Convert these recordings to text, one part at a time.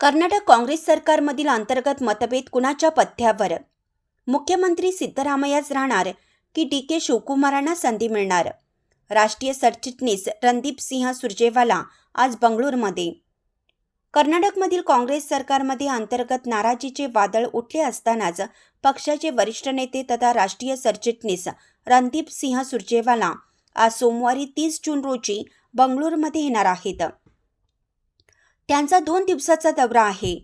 कर्नाटक काँग्रेस सरकारमधील अंतर्गत मतभेद कुणाच्या पथ्यावर? मुख्यमंत्री सिद्धरामय्याच राहणार की डी के शिवकुमारांना संधी मिळणार? राष्ट्रीय सरचिटणीस रणदीप सिंह सुरजेवाला आज बंगळूरमध्ये. कर्नाटकमधील काँग्रेस सरकारमध्ये अंतर्गत नाराजीचे वादळ उठले असतानाच पक्षाचे वरिष्ठ नेते तथा राष्ट्रीय सरचिटणीस रणदीप सिंह सुरजेवाला आज सोमवारी तीस जून रोजी बंगळूरमध्ये येणार आहेत. त्यांचा दोन दिवसाचा दौरा आहे.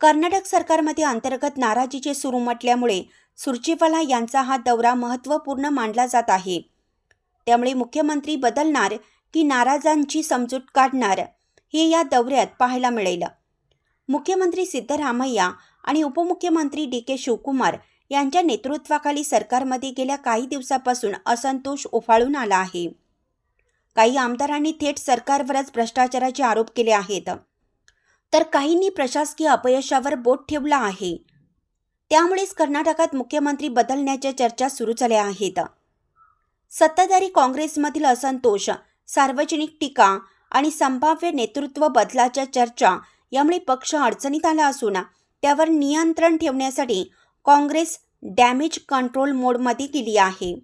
कर्नाटक सरकारमध्ये अंतर्गत नाराजीचे सूर उमटल्यामुळे सुरजेवाला यांचा हा दौरा महत्त्वपूर्ण मानला जात आहे. त्यामुळे मुख्यमंत्री बदलणार की नाराजांची समजूत काढणार हे या दौऱ्यात पाहायला मिळेल. मुख्यमंत्री सिद्धरामय्या आणि उपमुख्यमंत्री डी के शिवकुमार यांच्या नेतृत्वाखाली सरकारमध्ये गेल्या काही दिवसापासून असंतोष उफाळून आला आहे. काही आमदारांनी थेट सरकारवरच भ्रष्टाचाराचे आरोप केले आहेत. तर काहींनी प्रशासकीय अपयशावर बोट ठेवला आहे. त्यामुळेच कर्नाटकात मुख्यमंत्री बदलण्याच्या चर्चा सुरू झाल्या आहेत. सत्ताधारी काँग्रेसमधील असंतोष सार्वजनिक टीका आणि संभाव्य नेतृत्व बदलाच्या चर्चा यामुळे पक्ष अडचणीत आला असून त्यावर नियंत्रण ठेवण्यासाठी काँग्रेस डॅमेज कंट्रोल मोडमध्ये गेली आहे.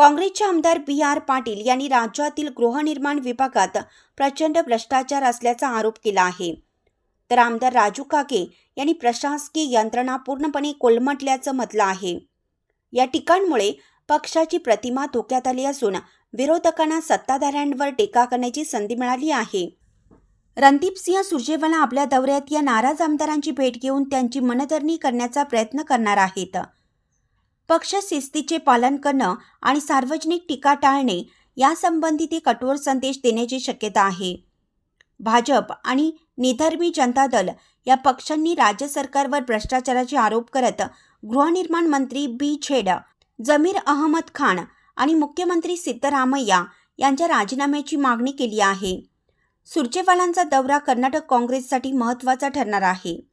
काँग्रेसचे आमदार बी आर पाटील यांनी राज्यातील गृहनिर्माण विभागात प्रचंड भ्रष्टाचार असल्याचा आरोप केला आहे. तर आमदार राजू काके यांनी प्रशासकीय यंत्रणा पूर्णपणे कोलमटल्याचं म्हटलं आहे. या टीकांमुळे पक्षाची प्रतिमा धोक्यात आली असून विरोधकांना सत्ताधाऱ्यांवर टीका करण्याची संधी मिळाली आहे. रणदीप सिंह सुरजेवाला आपल्या दौऱ्यात या नाराज आमदारांची भेट घेऊन त्यांची मनधरणी करण्याचा प्रयत्न करणार आहेत. पक्ष शिस्तीचे पालन करणं आणि सार्वजनिक टीका टाळणे यासंबंधी ते कठोर संदेश देण्याची शक्यता आहे. भाजप आणि निधर्मी जनता दल या पक्षांनी राज्य सरकारवर भ्रष्टाचाराचे आरोप करत गृहनिर्माण मंत्री बी. छेड जमीर अहमद खान आणि मुख्यमंत्री सिद्धरामय्या यांच्या राजीनाम्याची मागणी केली आहे. सुरजेवालांचा दौरा कर्नाटक काँग्रेससाठी महत्त्वाचा ठरणार आहे.